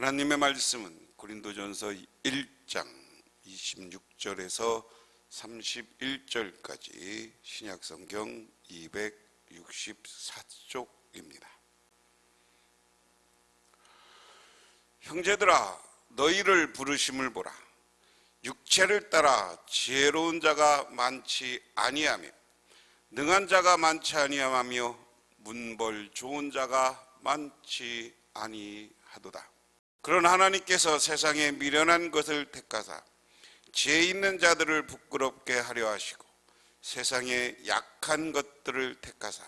하나님의 말씀은 고린도전서 1장 26절에서 31절까지 신약성경 264쪽입니다. 형제들아 너희를 부르심을 보라 육체를 따라 지혜로운 자가 많지 아니하며 능한 자가 많지 아니하며 문벌 좋은 자가 많지 아니하도다. 그러나 하나님께서 세상에 미련한 것을 택하사 지혜 있는 자들을 부끄럽게 하려 하시고 세상에 약한 것들을 택하사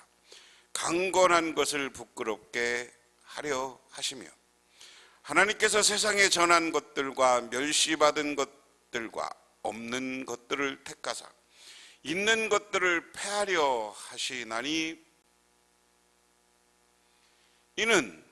강건한 것을 부끄럽게 하려 하시며 하나님께서 세상에 전한 것들과 멸시받은 것들과 없는 것들을 택하사 있는 것들을 패하려 하시나니 이는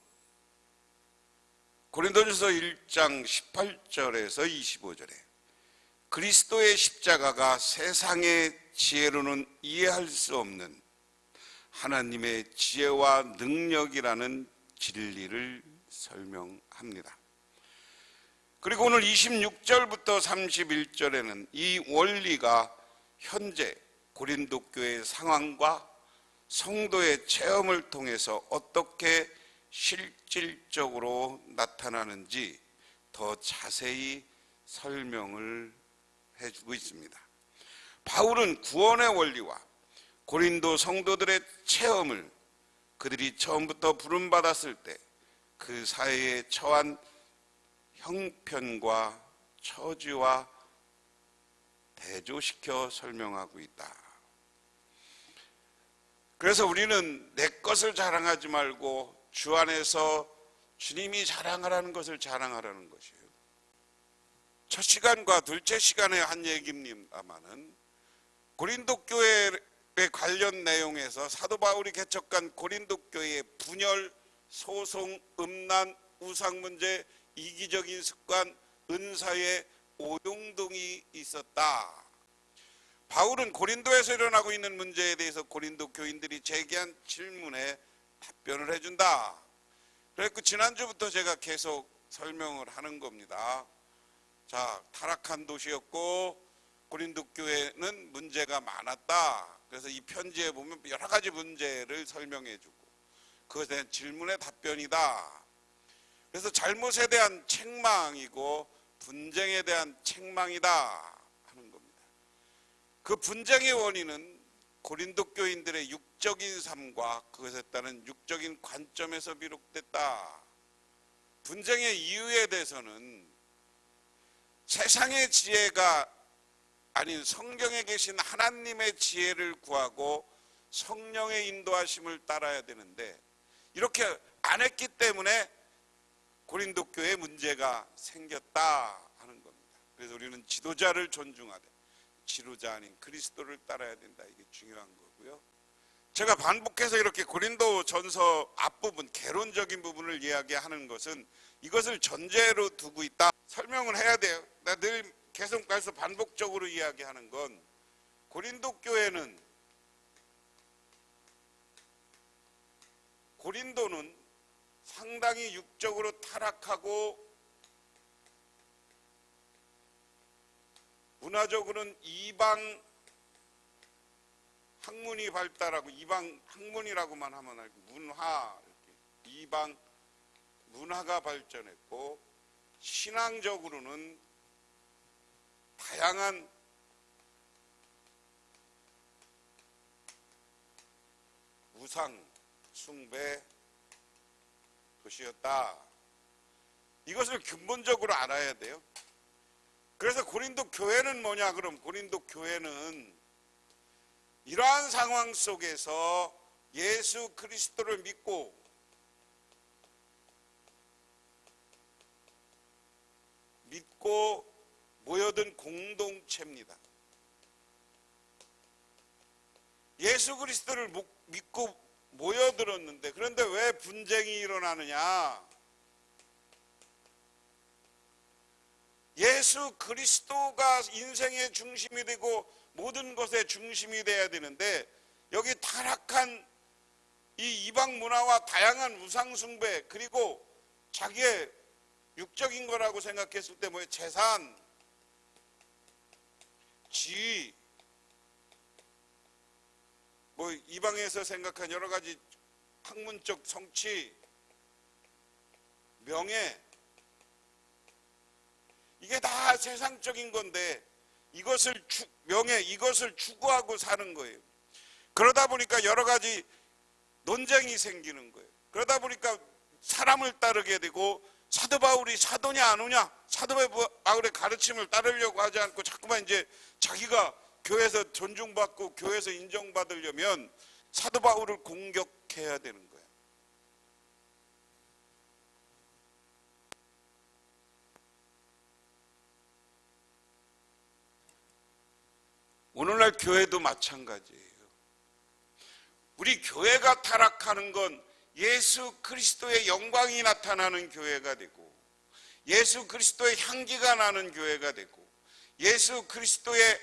고린도전서 1장 18절에서 25절에 그리스도의 십자가가 세상의 지혜로는 이해할 수 없는 하나님의 지혜와 능력이라는 진리를 설명합니다. 그리고 오늘 26절부터 31절에는 이 원리가 현재 고린도 교회 상황과 성도의 체험을 통해서 어떻게 실질적으로 나타나는지 더 자세히 설명을 해주고 있습니다. 바울은 구원의 원리와 고린도 성도들의 체험을 그들이 처음부터 부름받았을 때 그 사회에 처한 형편과 처지와 대조시켜 설명하고 있다. 그래서 우리는 내 것을 자랑하지 말고 주 안에서 주님이 자랑하라는 것을 자랑하라는 것이에요. 첫 시간과 둘째 시간에 한 얘기입니다만은 고린도 교회에 관련 내용에서 사도 바울이 개척한 고린도 교회의 분열, 소송, 음란, 우상 문제, 이기적인 습관, 은사의 오용동이 있었다. 바울은 고린도에서 일어나고 있는 문제에 대해서 고린도 교인들이 제기한 질문에 답변을 해준다. 그래서 지난주부터 제가 계속 설명을 하는 겁니다. 자, 타락한 도시였고 고린도 교회는 문제가 많았다. 그래서 이 편지에 보면 여러 가지 문제를 설명해 주고 그것에 대한 질문의 답변이다. 그래서 잘못에 대한 책망이고 분쟁에 대한 책망이다 하는 겁니다. 그 분쟁의 원인은 고린도 교인들의 육적인 삶과 그것에 따른 육적인 관점에서 비롯됐다. 분쟁의 이유에 대해서는 세상의 지혜가 아닌 성경에 계신 하나님의 지혜를 구하고 성령의 인도하심을 따라야 되는데 이렇게 안 했기 때문에 고린도 교회에 문제가 생겼다 하는 겁니다. 그래서 우리는 지도자를 존중하되 지도자 아닌 그리스도를 따라야 된다. 이게 중요한 거고요. 제가 반복해서 이렇게 고린도 전서 앞부분 개론적인 부분을 이야기하는 것은 이것을 전제로 두고 있다. 설명을 해야 돼요. 나 늘 계속 가서 반복적으로 이야기하는 건 고린도 교회는 고린도는 상당히 육적으로 타락하고 문화적으로는 이방 학문이 발달하고 이방 학문이라고만 하면 알고 문화 이렇게 이방 문화가 발전했고 신앙적으로는 다양한 우상 숭배 도시였다. 이것을 근본적으로 알아야 돼요. 그래서 고린도 교회는 뭐냐 그럼 고린도 교회는 이러한 상황 속에서 예수 그리스도를 믿고 믿고 모여든 공동체입니다. 예수 그리스도를 목- 믿고 모여들었는데 그런데 왜 분쟁이 일어나느냐? 예수 그리스도가 인생의 중심이 되고 모든 것의 중심이 돼야 되는데 여기 타락한 이 이방 문화와 다양한 우상 숭배 그리고 자기의 육적인 거라고 생각했을 때뭐 재산, 지위, 뭐 이방에서 생각한 여러 가지 학문적 성취, 명예 이게 다 세상적인 건데 이것을 추, 명예 이것을 추구하고 사는 거예요. 그러다 보니까 여러 가지 논쟁이 생기는 거예요. 그러다 보니까 사람을 따르게 되고 사도 바울이 사도냐 안 오냐 사도 바울의 가르침을 따르려고 하지 않고 자꾸만 이제 자기가 교회에서 존중받고 교회에서 인정받으려면 사도 바울을 공격해야 되는 거예요. 오늘날 교회도 마찬가지예요. 우리 교회가 타락하는 건 예수 그리스도의 영광이 나타나는 교회가 되고 예수 그리스도의 향기가 나는 교회가 되고 예수 그리스도의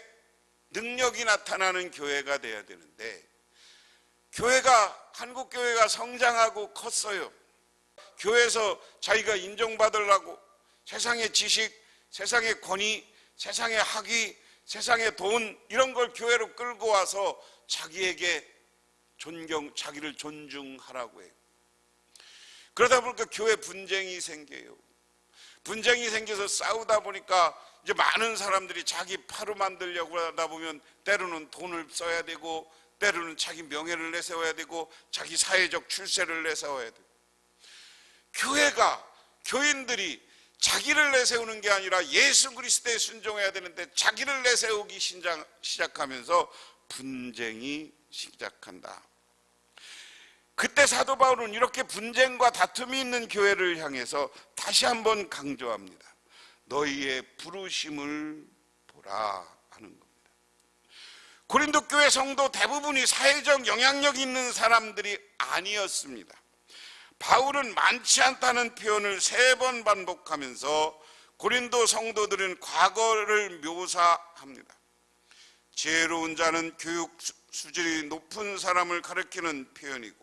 능력이 나타나는 교회가 돼야 되는데 교회가 한국 교회가 성장하고 컸어요. 교회에서 자기가 인정받으려고 세상의 지식, 세상의 권위, 세상의 학위, 세상의 돈 이런 걸 교회로 끌고 와서 자기에게 존경, 자기를 존중하라고 해요. 그러다 보니까 교회 분쟁이 생겨요. 분쟁이 생겨서 싸우다 보니까 이제 많은 사람들이 자기 파로 만들려고 하다 보면 때로는 돈을 써야 되고 때로는 자기 명예를 내세워야 되고 자기 사회적 출세를 내세워야 되고 교회가 교인들이 자기를 내세우는 게 아니라 예수 그리스도에 순종해야 되는데 자기를 내세우기 시작하면서 분쟁이 시작한다. 그때 사도 바울은 이렇게 분쟁과 다툼이 있는 교회를 향해서 다시 한번 강조합니다. 너희의 부르심을 보라 하는 겁니다. 고린도 교회 성도 대부분이 사회적 영향력 있는 사람들이 아니었습니다. 바울은 많지 않다는 표현을 세 번 반복하면서 고린도 성도들은 과거를 묘사합니다. 지혜로운 자는 교육 수질이 높은 사람을 가리키는 표현이고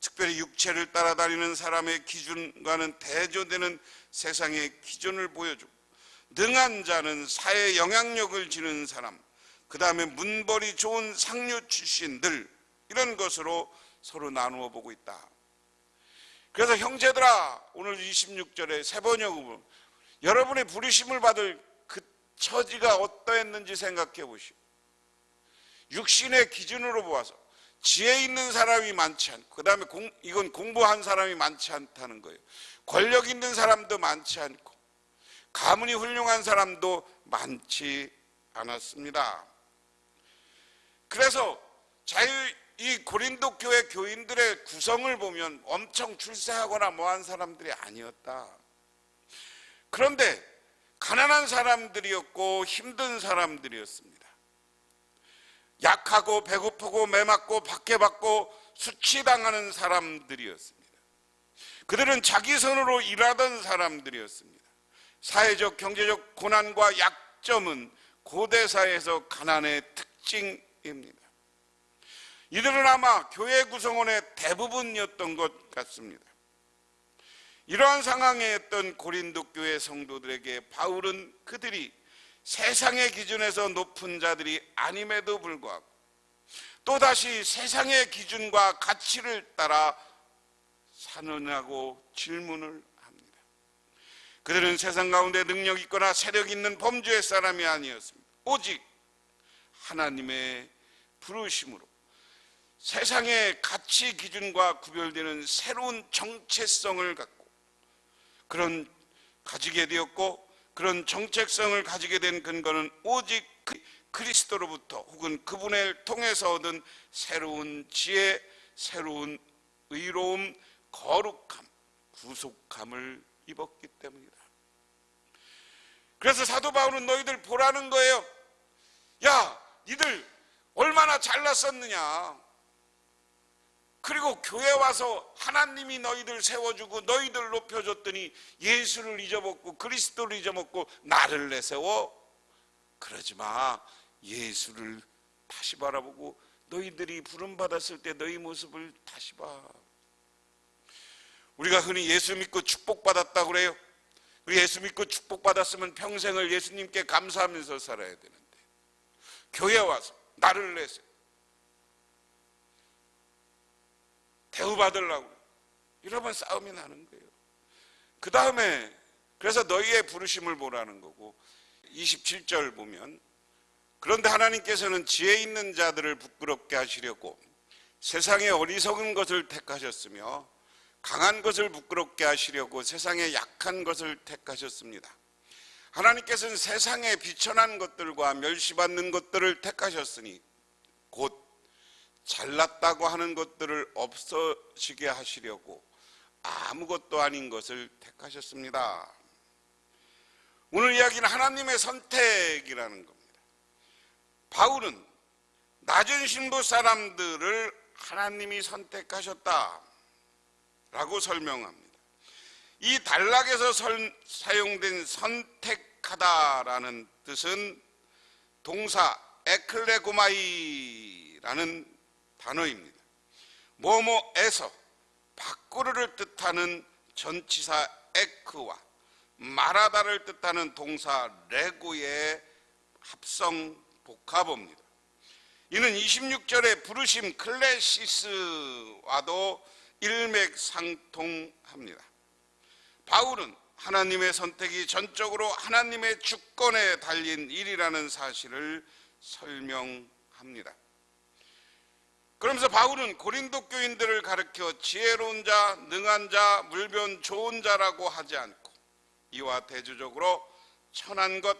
특별히 육체를 따라다니는 사람의 기준과는 대조되는 세상의 기준을 보여주고 능한 자는 사회 영향력을 지는 사람 그 다음에 문벌이 좋은 상류 출신들 이런 것으로 서로 나누어 보고 있다. 그래서 형제들아 오늘 26절에 세번역으로 여러분의 부르심을 받을 그 처지가 어떠했는지 생각해 보시오. 육신의 기준으로 보아서 지혜 있는 사람이 많지 않고 그 다음에 이건 공부한 사람이 많지 않다는 거예요. 권력 있는 사람도 많지 않고 가문이 훌륭한 사람도 많지 않았습니다. 그래서 자유 이 고린도 교회 교인들의 구성을 보면 엄청 출세하거나 뭐한 사람들이 아니었다. 그런데 가난한 사람들이었고 힘든 사람들이었습니다. 약하고 배고프고 매맞고 박해받고 수치당하는 사람들이었습니다. 그들은 자기 손으로 일하던 사람들이었습니다. 사회적 경제적 고난과 약점은 고대사에서 가난의 특징입니다. 이들은 아마 교회 구성원의 대부분이었던 것 같습니다. 이러한 상황에 있던 고린도 교회 성도들에게 바울은 그들이 세상의 기준에서 높은 자들이 아님에도 불구하고 또다시 세상의 기준과 가치를 따라 산언하고 질문을 합니다. 그들은 세상 가운데 능력 있거나 세력 있는 범죄의 사람이 아니었습니다. 오직 하나님의 부르심으로 세상의 가치 기준과 구별되는 새로운 정체성을 갖고 그런 가지게 되었고 그런 정체성을 가지게 된 근거는 오직 그 그리스도로부터 혹은 그분을 통해서 얻은 새로운 지혜, 새로운 의로움, 거룩함, 구속함을 입었기 때문이다. 그래서 사도 바울은 너희들 보라는 거예요. 야, 니들 얼마나 잘났었느냐. 그리고 교회 와서 하나님이 너희들 세워주고 너희들 높여줬더니 예수를 잊어먹고 그리스도를 잊어먹고 나를 내세워? 그러지 마. 예수를 다시 바라보고 너희들이 부름 받았을 때 너희 모습을 다시 봐. 우리가 흔히 예수 믿고 축복 받았다 그래요. 우리 예수 믿고 축복 받았으면 평생을 예수님께 감사하면서 살아야 되는데 교회 와서 나를 내세요. 대우받으려고 이러면 싸움이 나는 거예요. 그 다음에 그래서 너희의 부르심을 보라는 거고 27절 보면 그런데 하나님께서는 지혜 있는 자들을 부끄럽게 하시려고 세상의 어리석은 것을 택하셨으며 강한 것을 부끄럽게 하시려고 세상의 약한 것을 택하셨습니다. 하나님께서는 세상의 비천한 것들과 멸시받는 것들을 택하셨으니 곧 잘났다고 하는 것들을 없어지게 하시려고 아무것도 아닌 것을 택하셨습니다. 오늘 이야기는 하나님의 선택이라는 겁니다. 바울은 낮은 신부 사람들을 하나님이 선택하셨다. 라고 설명합니다. 이 단락에서 설, 사용된 선택하다라는 뜻은 동사 에클레고마이라는 단어입니다. 뭐뭐에서 바꾸르를 뜻하는 전치사 에크와 말하다를 뜻하는 동사 레고의 합성 복합어입니다. 이는 26절의 부르심 클래시스와도 일맥상통합니다. 바울은 하나님의 선택이 전적으로 하나님의 주권에 달린 일이라는 사실을 설명합니다. 그러면서 바울은 고린도 교인들을 가르켜 지혜로운 자, 능한 자, 물변 좋은 자라고 하지 않고 이와 대조적으로 천한 것,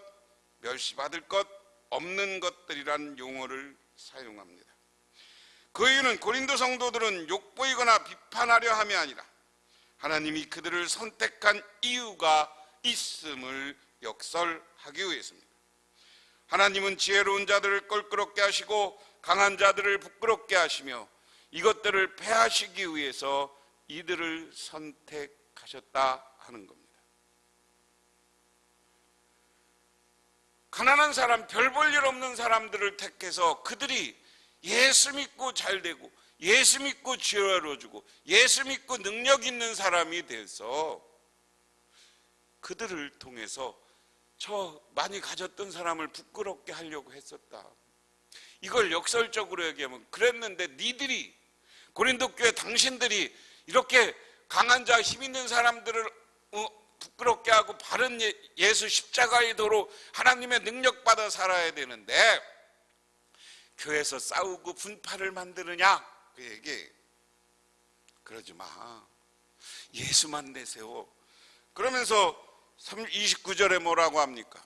멸시받을 것, 없는 것들이란 용어를 사용합니다. 그 이유는 고린도 성도들은 욕보이거나 비판하려 함이 아니라 하나님이 그들을 선택한 이유가 있음을 역설하기 위해서입니다. 하나님은 지혜로운 자들을 껄끄럽게 하시고 강한 자들을 부끄럽게 하시며 이것들을 패하시기 위해서 이들을 선택하셨다 하는 겁니다. 가난한 사람, 별 볼 일 없는 사람들을 택해서 그들이 예수 믿고 잘 되고 예수 믿고 지혜로워지고 예수 믿고 능력 있는 사람이 돼서 그들을 통해서 저 많이 가졌던 사람을 부끄럽게 하려고 했었다. 이걸 역설적으로 얘기하면 그랬는데 니들이 고린도 교회 당신들이 이렇게 강한 자, 힘 있는 사람들을 어, 부끄럽게 하고 바른 예- 예수 십자가의 도로 하나님의 능력 받아 살아야 되는데 교회에서 싸우고 분파를 만드느냐? 그 얘기. 그러지 마. 예수만 내세워. 그러면서 29절에 뭐라고 합니까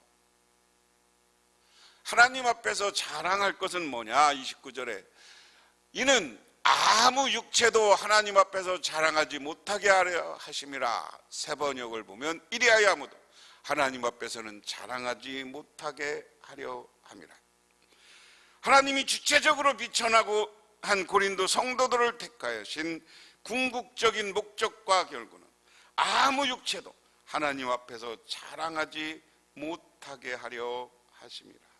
하나님 앞에서 자랑할 것은 뭐냐? 29절에 이는 아무 육체도 하나님 앞에서 자랑하지 못하게 하려 하심이라. 세 번역을 보면 이리하여 아무도 하나님 앞에서는 자랑하지 못하게 하려 함이라. 하나님이 주체적으로 비천하고 한 고린도 성도들을 택하신 궁극적인 목적과 결과는 아무 육체도 하나님 앞에서 자랑하지 못하게 하려 하심이라.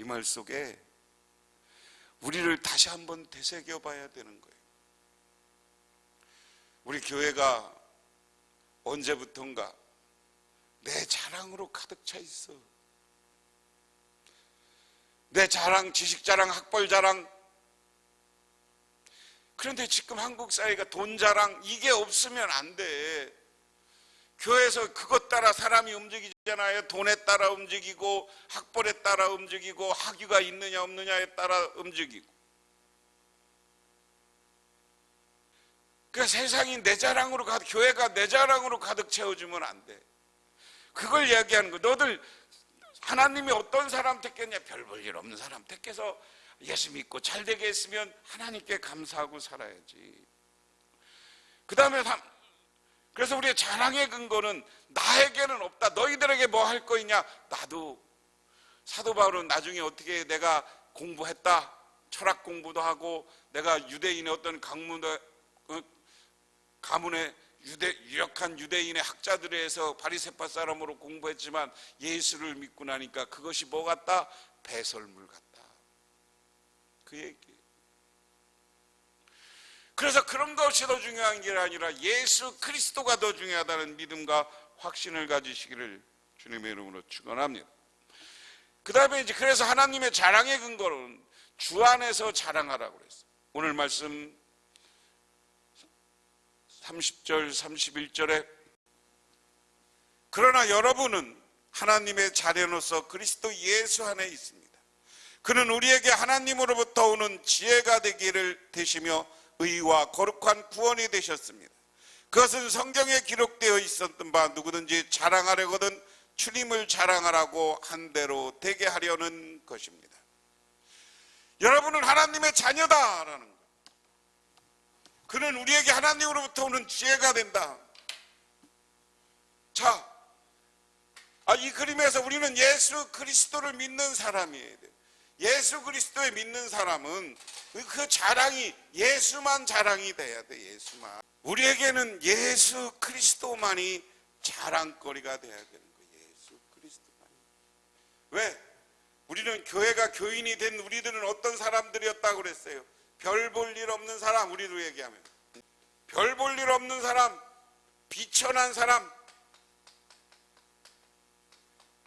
이 말 속에 우리를 다시 한번 되새겨 봐야 되는 거예요. 우리 교회가 언제부턴가 내 자랑으로 가득 차 있어. 내 자랑, 지식 자랑, 학벌 자랑. 그런데 지금 한국 사회가 돈 자랑, 이게 없으면 안 돼. 교회에서 그것 따라 사람이 움직이잖아요. 돈에 따라 움직이고, 학벌에 따라 움직이고, 학위가 있느냐 없느냐에 따라 움직이고. 그 세상이 내 자랑으로 가득, 교회가 내 자랑으로 가득 채워주면 안 돼. 그걸 이야기하는 거. 너들 하나님이 어떤 사람 택했냐? 별 볼 일 없는 사람 택해서 예수 믿고 잘 되게 했으면 하나님께 감사하고 살아야지. 그 다음에 그래서 우리의 자랑의 근거는 나에게는 없다. 너희들에게 뭐 할 거이냐? 나도 사도 바울은 나중에 어떻게 내가 공부했다. 철학 공부도 하고 내가 유대인의 어떤 강문에 어, 가문의 유대 유력한 유대인의 학자들에 의해서 바리새파 사람으로 공부했지만 예수를 믿고 나니까 그것이 뭐 같다? 배설물 같다. 그 얘기. 그래서 그런 것이 더 중요한 게 아니라 예수 그리스도가 더 중요하다는 믿음과 확신을 가지시기를 주님의 이름으로 축원합니다. 그 다음에 이제 그래서 하나님의 자랑의 근거는 주 안에서 자랑하라고 그랬어요. 오늘 말씀 30절, 31절에 그러나 여러분은 하나님의 자녀로서 그리스도 예수 안에 있습니다. 그는 우리에게 하나님으로부터 오는 지혜가 되기를 되시며 의와 거룩한 구원이 되셨습니다. 그것은 성경에 기록되어 있었던 바 누구든지 자랑하려거든 주님을 자랑하라고 한 대로 되게 하려는 것입니다. 여러분은 하나님의 자녀다라는 것. 그는 우리에게 하나님으로부터 오는 지혜가 된다. 자, 아, 이 그림에서 우리는 예수 그리스도를 믿는 사람이에요. 예수 그리스도에 믿는 사람은 그 자랑이 예수만 자랑이 돼야 돼, 예수만. 우리에게는 예수 그리스도만이 자랑거리가 돼야 되는 거예요. 예수 그리스도만이. 왜? 우리는 교회가 교인이 된 우리들은 어떤 사람들이었다고 그랬어요? 별 볼 일 없는 사람, 우리로 얘기하면. 별 볼 일 없는 사람, 비천한 사람,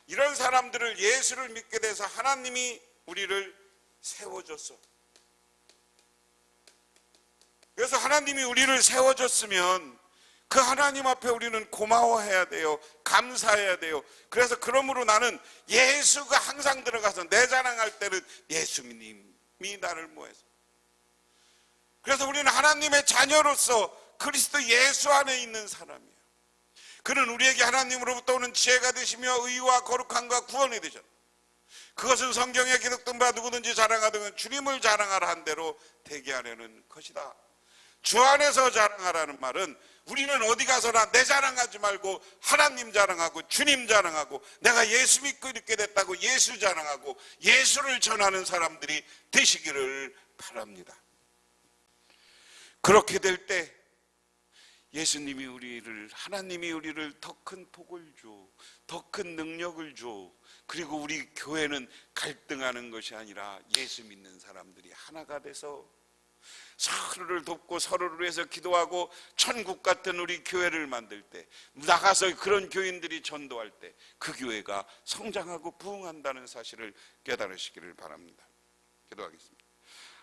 이런 사람들을 예수를 믿게 돼서 하나님이 우리를 세워줬어. 그래서 하나님이 우리를 세워줬으면 그 하나님 앞에 우리는 고마워해야 돼요. 감사해야 돼요. 그래서 그러므로 나는 예수가 항상 들어가서 내 자랑할 때는 예수님이 나를 모해서. 그래서 우리는 하나님의 자녀로서 그리스도 예수 안에 있는 사람이에요. 그는 우리에게 하나님으로부터 오는 지혜가 되시며 의와 거룩함과 구원이 되셨다. 그것은 성경에 기록된 바 누구든지 자랑하든 주님을 자랑하라 한 대로 되게 하려는 것이다. 주 안에서 자랑하라는 말은 우리는 어디 가서나 내 자랑하지 말고 하나님 자랑하고 주님 자랑하고 내가 예수 믿고 이렇게 됐다고 예수 자랑하고 예수를 전하는 사람들이 되시기를 바랍니다. 그렇게 될 때 예수님이 우리를 하나님이 우리를 더 큰 복을 줘, 더 큰 능력을 줘. 그리고 우리 교회는 갈등하는 것이 아니라 예수 믿는 사람들이 하나가 돼서 서로를 돕고 서로를 위해서 기도하고 천국 같은 우리 교회를 만들 때 나가서 그런 교인들이 전도할 때 그 교회가 성장하고 부흥한다는 사실을 깨달으시기를 바랍니다. 기도하겠습니다.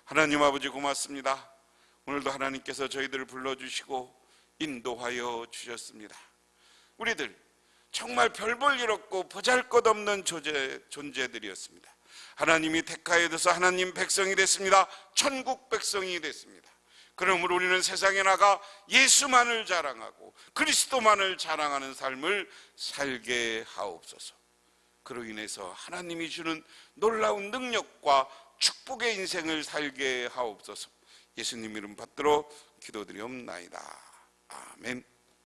하나님 아버지 고맙습니다. 오늘도 하나님께서 저희들을 불러주시고 인도하여 주셨습니다. 우리들 정말 별볼 일 없고 보잘 것 없는 존재, 존재들이었습니다. 하나님이 택하여 둬서 하나님 백성이 됐습니다. 천국 백성이 됐습니다. 그러므로 우리는 세상에 나가 예수만을 자랑하고 그리스도만을 자랑하는 삶을 살게 하옵소서. 그로 인해서 하나님이 주는 놀라운 능력과 축복의 인생을 살게 하옵소서. 예수님 이름 받들어 기도드리옵나이다. 아멘.